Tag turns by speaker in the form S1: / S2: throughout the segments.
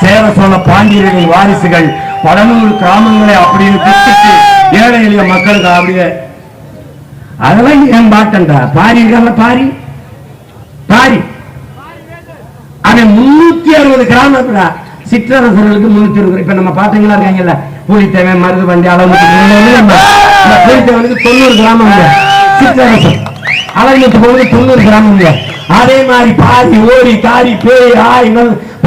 S1: சேர சோழ பாண்டியர்களின் வாரிசுகள் படநூறு கிராமங்களை அப்படியே ஏழை எளிய மக்களுக்கு அப்படியே அதெல்லாம் ஏன் பாட்டண்டா பாரி இருக்கல பாரி. பாரி. அவன் முன்னூத்தி அறுபது கிராமத்துல சிற்றரசர்களுக்கு முன்னூத்தி அறுபது. இப்ப நம்ம பாத்தீங்களா இருக்காங்கல்ல? புலித்தேவன் மருது வண்டி அளவு புலித்தேவனுக்கு தொண்ணூறு கிராமம் சிற்றரசர் சிற்றரசன். அளவுக்கு போகுது தொண்ணூறு கிராமம் அதே மாதிரி பாரி ஓரி காரி பேய் ஆய்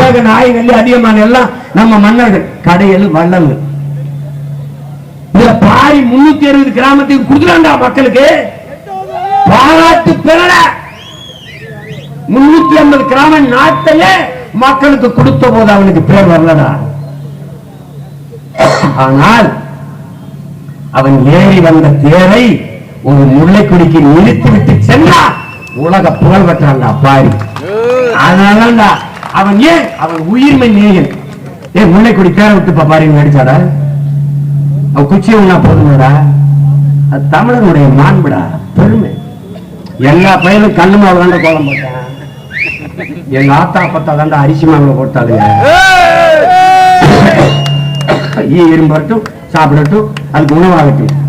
S1: பேக நாய் நல்லி அதிகமான எல்லாம் நம்ம மன்னர்கள். கடையல் வள்ளல்கள் இதுல பாரி முன்னூத்தி அறுபது கிராமத்துக்கு கொடுக்கலாம்டா மக்களுக்கு. பாராட்டு பெறல. முன்னூத்தி ஐம்பது கிராம நாட்டையே மக்களுக்கு கொடுத்த போது அவனுக்கு பேர் வரலடா. ஆனால் அவன் ஏறி வந்த தேரை ஒரு முல்லைக்குடிக்கு நிறுத்தி விட்டு சென்றா உலக புகழ் பெற்றான்டா பாரி. அதனாலடா அவன் ஏன்? அவன் உயிர்மை நேயன். ஏன் முல்லைக்குடி தேரை விட்டு பாரின்னு நடிச்சாடா? அவன் குச்சியை உண்ணா போதுமாடா? அது தமிழனுடைய மாண்புடா பெருமை. எல்லா பையனும் கண்ணு மாவு கோலம் போட்டான். எங்க ஆத்தா பத்தா தாண்டா அரிசி மாவுல போட்டாளுங்க. ஈ இரும்பட்டும் சாப்பிடட்டும் அதுக்கு உணவாகட்டும்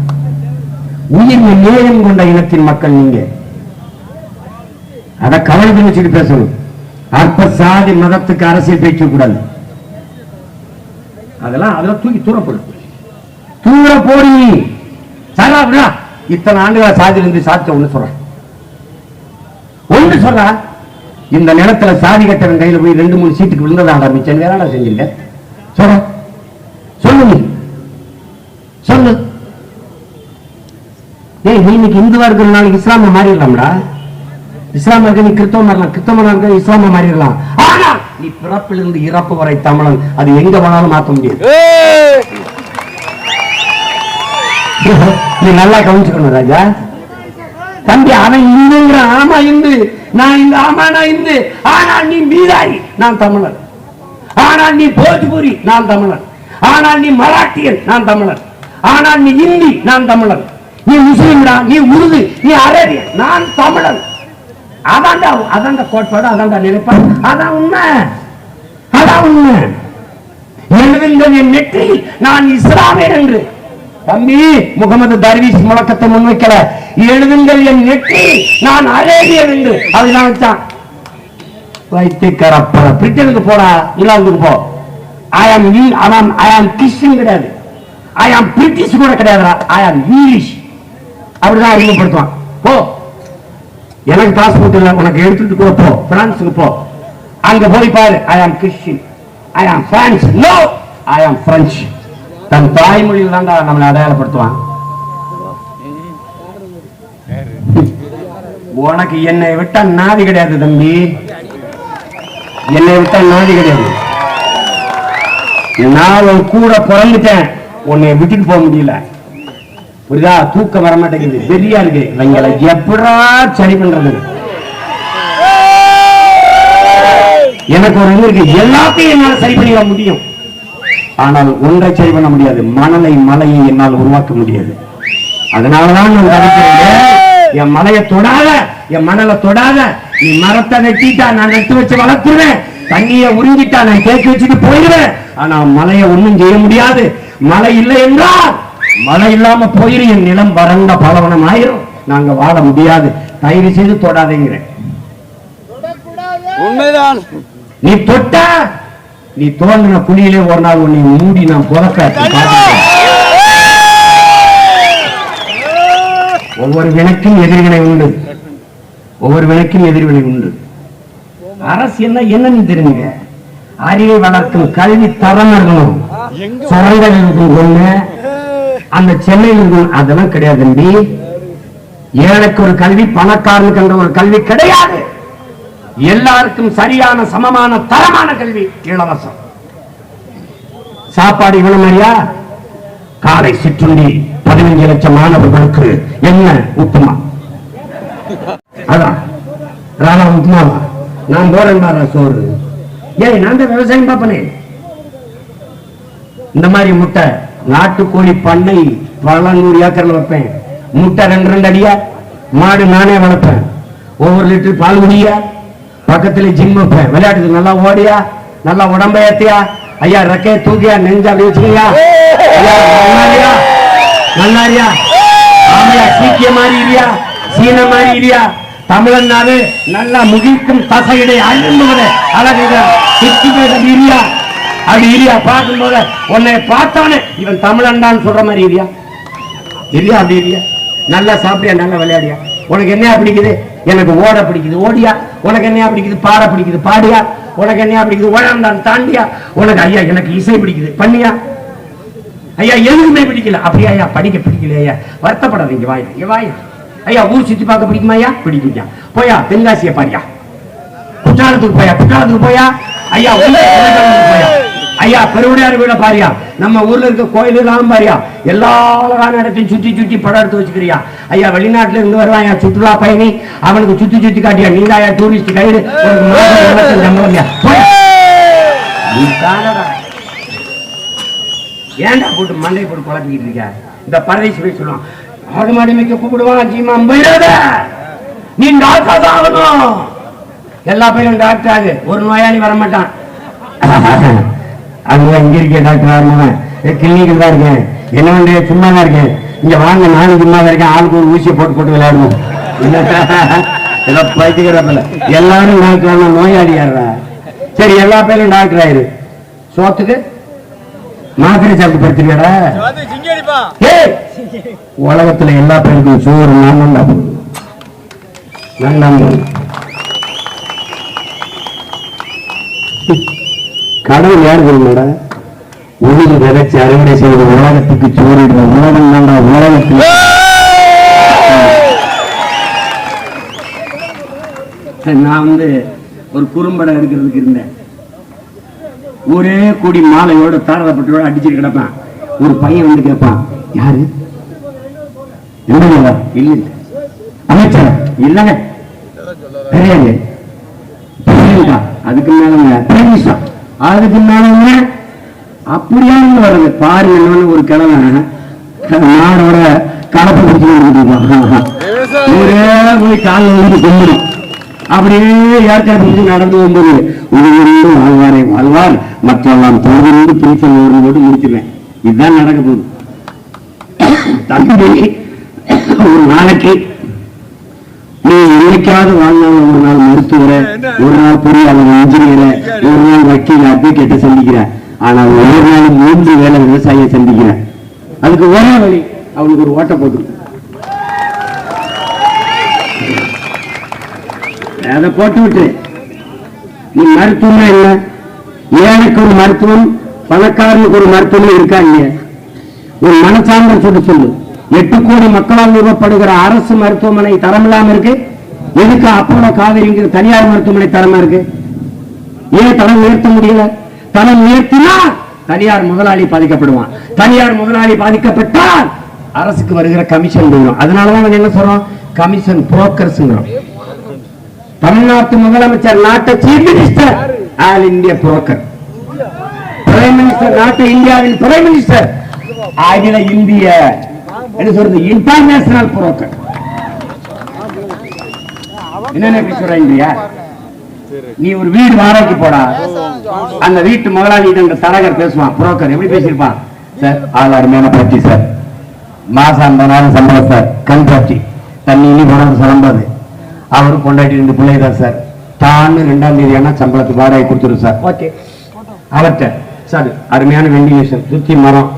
S1: உயிர் நேயம் கொண்ட இனத்தின் மக்கள் நீங்க. அதை கவனத்தில் வச்சுட்டு பேசணும். அற்ப சாதி மதத்துக்கு அரசியல் பேச்சு கூடாது. அதெல்லாம் அதெல்லாம் தூக்கி தூரப்படும் தூர போடி. சரா இத்தனை ஆண்டுகளா சாதியில இருந்து சாதிச்ச ஒண்ணு சொல்றேன் ஒண்ணு சொல்ற. இந்த நிலத்துல சாதி கட்டவன் கையில போய் ரெண்டு மூணு சீட்டுக்கு விழுந்ததா ஆரம்பிச்சேன் வேற செஞ்சிருக்க? சொல்ற. சொல்லு நீ. சொல்லு. ஏய் நீ இன்னைக்கு இந்துவா இருக்கிற நாளைக்கு இஸ்லாம மாறிடலாம்டா. இஸ்லாம இருக்க நீ கிறிஸ்தவ மாறலாம் கிறிஸ்தவனா இருக்க இஸ்லாம மாறிடலாம். ஆனா நீ பிறப்பிலிருந்து இறப்பு வரை தமிழன். அது எங்க வேணாலும் மாத்த முடியாது. நீ நல்லா கவனிச்சுக்கணும் ராஜா. தம்பி அவன் இந்துங்கிறான் ஆமா இந்து. நான் இந்த ஆமா நான் இந்து. ஆனால் நீ மீதாரி நான் தமிழன். ஆனால் நீ போஜ்பூரி நான் தமிழன். ஆனால் நீ மராட்டியன் நான் தமிழன். ஆனால் நீ இந்தி நான் தமிழன். நீ முஸ்லிம்டா நீ உருது நீ அரேபியன் நான் தமிழன். அதான்டா அதான்டா கோட்பாடு அதான்டா நினைப்பான் அதான் உண்மை. அதான் உண்மை. எழுதுங்கள் என் நெற்றி நான் இஸ்லாமியன் என்று. தம்பி முகமது தர்வீஸ் முழக்கத்தை முன்வைக்கல. எழுதுங்கள் என் நெற்றி நான் அரேபியன் என்று. அதுதான் வச்சான். வைத்தியக்காரப்ப பிரிட்டனுக்கு போடா இங்கிலாந்துக்கு போ. ஐ ஆம் அவன் ஐ ஆம் கிறிஸ்டின் கிடையாது. ஐ ஆம் பிரிட்டிஷ் கூட கிடையாதுடா. ஐ ஆம் இங்கிலீஷ் அப்படிதான் அறிமுகப்படுத்துவான். போ. எனக்கு பாஸ்போர்ட் இல்லை உனக்கு எடுத்துட்டு கூட போ. பிரான்ஸுக்கு போ. அங்க போய் பாரு. ஐ ஆம் கிறிஸ்டின் ஐ ஆம் பிரான்ஸ் நோ ஐ ஆம் பிரெஞ்சு தன் தாய்மொழியில் தான்டா நம்மளை அடையாளப்படுத்துவான். உனக்கு என்னை விட்டா நாதி கிடையாது தம்பி. என்னை விட்டா நாதி கிடையாது. நான் உன் கூட பிறந்துட்டேன். உன்னை விட்டுட்டு போக முடியல. புரியுதா? தூக்கம் வர மாட்டேங்குது. வெறியா இருக்கு. இவங்களை எப்படா சரி பண்றது? எனக்கு ஒரு இது இருக்கு. எல்லாத்தையும் என்னால சரி பண்ணிட முடியும். ஆனால் ஒன்றை சரி பண்ண முடியாது. மணலை மலையை என்னால் உருவாக்க முடியாது. அதனாலதான் நான் தடுக்கிறேன் என் மலையை தொடாத. என் மணலை தொடாத. நீ மரத்தை வெட்டிட்டா நான் நட்டு வச்சு வளர்த்துருவேன். தண்ணியை உறிஞ்சிட்டா நான் கேட்க வச்சுட்டு போயிடுவேன். ஆனா மலையை ஒண்ணும் செய்ய முடியாது. மழை இல்லை என்றால் மழை இல்லாம போயிரும் என் நிலம் வறண்ட பலவனம் ஆயிரும் நாங்க வாழ முடியாது. தயவு செய்து தொடாதேங்கிறேன்
S2: உண்மைதான்.
S1: நீ தொட்ட நீ தோன்றின குழியிலே ஒரு நாள் உன்னை மூடி நான் புறக்க ஒவ்வொரு வினைக்கும் எதிர்வினை உண்டு. ஒவ்வொரு வினைக்கும் எதிர்வினை உண்டு. அரசு என்ன என்னன்னு தெரியுங்க அறிவை வளர்க்கும் கல்வி தரம் இருக்கணும் சுரங்கள் இருக்கும் ஒண்ணு. அந்த சென்னையில் அதெல்லாம் கிடையாது தம்பி. ஏழைக்கு ஒரு கல்வி பணக்காரனுக்கு என்ற ஒரு கல்வி கிடையாது. எல்லாருக்கும் சரியான சமமான தரமான கல்வி இலவசம். சாப்பாடு இவ்வளவு மாதிரியா? காலை சிற்றுண்டி பதினஞ்சு லட்சம் மாணவர்களுக்கு என்ன உப்புமா? அதான். ராணா உப்புமாவா? நான் போறேன் பாரு சோறு. ஏய் நான் தான் விவசாயம் பார்ப்பனே. இந்த மாதிரி முட்டை நாட்டுக்கோழி பண்ணை பல நூறு ஏக்கர்ல வைப்பேன். முட்டை ரெண்டு ரெண்டு அடியா மாடு நானே வளர்ப்பேன். ஒவ்வொரு லிட்டர் பால் குடியா பக்கத்துல ஜிம் வைப்பேன். விளையாட்டுக்கு நல்லா ஓடியா நல்லா உடம்ப ஏத்தியா ஐயா ரெக்கைய தூக்கியா நெஞ்ச அப்படி வச்சுக்கியா நல்லாரியா நல்லாரியா. ஆமையா சீக்கிய மாதிரி இல்லையா சீன மாதிரி இல்லையா தமிழன்னாவே நல்லா முகிக்கும் தசையிடை அழும்புவதே அழகுங்க இல்லையா அப்படி இல்லையா பார்க்கும்போது உன்னை பார்த்தானே இவன் தமிழன்டான்னு சொல்ற மாதிரி இல்லையா இல்லையா அப்படி இல்லையா நல்லா சாப்பிட்டியா நல்லா விளையாடியா. உனக்கு என்ன பிடிக்குது? எனக்கு ஓட பிடிக்குது ஓடியா. உனக்கு என்ன பிடிக்குது? பாட பிடிக்குது பாடியா. உனக்கு என்ன பிடிக்குது? ஓடாண்டான் தாண்டியா. உனக்கு ஐயா எனக்கு இசை பிடிக்குது பண்ணியா? ஐயா எதுவுமே பிடிக்கல. அப்படியா ஐயா படிக்க பிடிக்கல ஐயா? வருத்தப்படாதீங்க வாயா இங்க வாயா. ஐயா ஊர் சுத்தி பார்க்க பிடிக்குமா ஐயா? பிடிக்கும்யா. போயா தென்காசிய பாரியா. குற்றாலத்துக்கு போயா குற்றாலத்துக்கு போயா. ஐயா போயா ஐயா பெருவுடையார் வீட பாரியா? நம்ம ஊர்ல இருக்க கோயில் எல்லாம் பாரியா? எல்லா அழகான இடத்தையும் சுத்தி சுத்தி படம் எடுத்து வச்சுக்கிறியா? ஐயா வெளிநாட்டுல இருந்து வருவான் ஐயா சுற்றுலா பயணி? அவனுக்கு சுத்தி சுத்தி காட்டியா? நீங்க ஐயா டூரிஸ்ட் கைடு உனக்கு ஏன்டா போட்டு மண்டை போட்டு குழப்பிக்கிட்டு இருக்க இந்த பரதேசி போய் சொல்லுவான் ஆடு மாடு மேய்க்க கூப்பிடுவான் ஜீமா நீ டாக்டர் தான் ஆகணும். எல்லா பையனும் டாக்டர் ஆகு. ஒரு நோயாளி வர மாட்டான் அங்க இங்க இருக்கேன் டாக்டர் ஆகணும் கிளினிக்கில் தான் இருக்கேன். என்ன பண்றீங்க சும்மா தான் இருக்கேன். இங்க வாங்க நானும் சும்மா தான் இருக்கேன். ஆளுக்கு ஒரு ஊசியை போட்டு போட்டு விளையாடுவோம் ஏதோ எல்லாரும் டாக்டர் ஆகணும் நோயாளி சரி எல்லா பேரும் டாக்டர் ஆயிரு. சோத்துக்கு மாத்திரை சாப்பிட்டு படுத்துறியாடா உலகத்துல எல்லா பேருக்கும் சோறு நான் நல்லா நல்லா கடவுள் யார் தெரியுமாடா? உயிர் விதைச்சு அறுவடை செய்வது உலகத்துக்கு சோறிடுற உலகம் தாண்டா உலகத்தில். நான் வந்து ஒரு குறும்படம் எடுக்கிறதுக்கு இருந்தேன். ஒரே கூடி மாலையோட தாரதப்பட்டோட அடிச்சுட்டு கிடப்பான். ஒரு பையன் வந்து கேட்பான் யாரு? என்ன இல்ல அமைச்சர்? இல்லங்க. தெரியாது அதுக்கு மேலங்க. பிரதீஷா அதுக்கு மேலங்க அப்படியே வருது பாரு என்னன்னு ஒரு கிழமை. நாடோட கலப்பு பிடிச்சு ஒரே போய் காலில் வந்து கும்பிடும் அப்படியே ஏற்காடு பிடிச்சு நடந்து வந்தது. உயிரிழந்து வாழ்வாரே வாழ்வார். மற்றெல்லாம் தொடர்ந்து பிரிச்சல் ஒரு போட்டு முடிச்சிருவேன். இதுதான் நடக்க போகுது. தம்பி ஒரு நாளைக்கு என்னைக்காவது வாழ்நாள் ஒரு நாள் மருத்துவரை ஒரு நாள் பொறியாளர் இன்ஜினியரை ஒரு நாள் வக்கீல் அட்வொகேட்டை சந்திக்கிற ஆனால் ஒரு நாள் மூன்று வேலை விவசாயியை சந்திக்கிற அதுக்கு ஒரே வழி அவனுக்கு ஒரு ஓட்டை போட்டு அதை போட்டு விட்டு நீ மருத்துவம்னா என்ன? ஏழைக்கு ஒரு மருத்துவம் பணக்காரனுக்கு ஒரு மருத்துவம் இருக்கா இல்லையா? ஒரு மனசார்ந்த சொல்லி சொல்லு. எட்டு கோடி மக்களால் நிறுவப்படுகிற அரசு மருத்துவமனை தரமில்லாம இருக்கு. எதுக்கு அப்போலோ காவேரிங்கிற தனியார் மருத்துவமனை தரமா இருக்கு? ஏன் தரம் உயர்த்த முடியல? தரம் உயர்த்தினா தனியார் முதலாளி பாதிக்கப்படுவான். தனியார் முதலாளி பாதிக்கப்பட்டால் அரசுக்கு வருகிற கமிஷன் போயிடும் அதனாலதான் என்ன சொல்றோம்? கமிஷன் புரோக்கர்ஸ் தமிழ்நாட்டு முதலமைச்சர் நாட்டை chief minister all India broker prime minister நாட்டு இந்தியாவின் பிரைம் மினிஸ்டர் அகில இந்திய என்ன சொல்றது? இன்டர்நேஷனல் புரோக்கர் என்ன இப்படி சொல்றீங்க நீ ஒரு வீடு வாடகைக்கு போடா. அந்த வீட்டு முதலாளி அந்த தரகர் பேசுவான். புரோக்கர் எப்படி பேசியிருப்பான்? சார் ஆள் அருமையான பாட்டி சார். மாசம் ஐம்பதாயிரம் சம்பளம் சார். கண் பாட்டி தண்ணி இனி போனது சொல்லம்பாது அவரு கொண்டாடி ரெண்டு பிள்ளை தான் சார். தான்னு ரெண்டாம் தேதி ஆனா சம்பளத்துக்கு வாடகை கொடுத்துரும் சார். ஓகே. அவர்கிட்ட சார் அருமையான வெண்டிலேஷன் சுத்தி மரம்.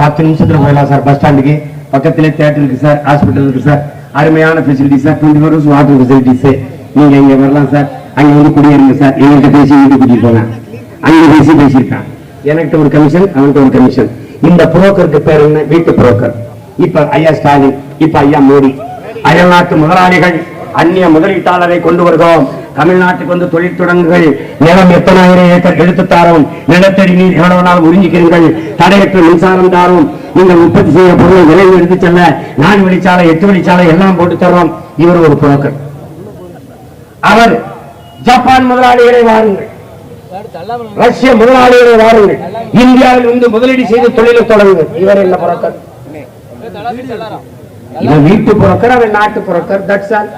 S1: பத்து நிமிஷத்துல போயிடலாம் சார். பஸ் ஸ்டாண்டுக்கு. பக்கத்திலே தேட்டர் இருக்கு சார். ஹாஸ்பிட்டல் இருக்கு சார். அருமையான facility sir twenty four hours water facilities நீங்க இங்க வரலாம் சார் அங்க வந்து குடியேறுங்க சார் எங்கள்கிட்ட பேசி வீட்டு கூட்டிட்டு போங்க. அங்க பேசி பேசியிருக்கான். எனக்கிட்ட ஒரு கமிஷன் அவன்கிட்ட ஒரு கமிஷன் இந்த புரோக்கருக்கு பேர் என்ன? வீட்டு புரோக்கர். இப்ப ஐயா ஸ்டாலின் இப்ப ஐயா மோடி. அயல்நாட்டு முதலாளிகள் அந்நிய முதலீட்டாளரை கொண்டு வருகிறோம். தமிழ்நாட்டுக்கு வந்து தொழில் தொடங்குகள். நிலம் எத்தனாயிரம் ஏக்கர் எடுத்து தாரோம். நிலத்தடி நீர் எவ்வளவு நாள் உறிஞ்சிக்கிறீர்கள்? தடையற்ற மின்சாரம் தாரோம். நீங்கள் உற்பத்தி செய்ய பொருளை விலையில் எடுத்து செல்ல நான்கு வழிச்சாலை எட்டு வழிச்சாலை எல்லாம் போட்டு தர்றோம். இவர் ஒரு புரோக்கர். அவர் ஜப்பான் முதலாளிகளை வாருங்கள். ரஷ்ய முதலாளிகளை வாருங்கள். இந்தியாவில் இருந்து முதலீடு செய்து தொழிலை தொடங்குங்கள். இவர் என்ன புரோக்கர்? இவன் வீட்டு புரோக்கர் அவன் நாட்டு புரோக்கர். தட்ஸ் ஆல்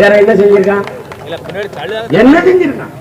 S1: வேற என்ன செஞ்சிருக்கான்? என்ன செஞ்சிருக்கான்?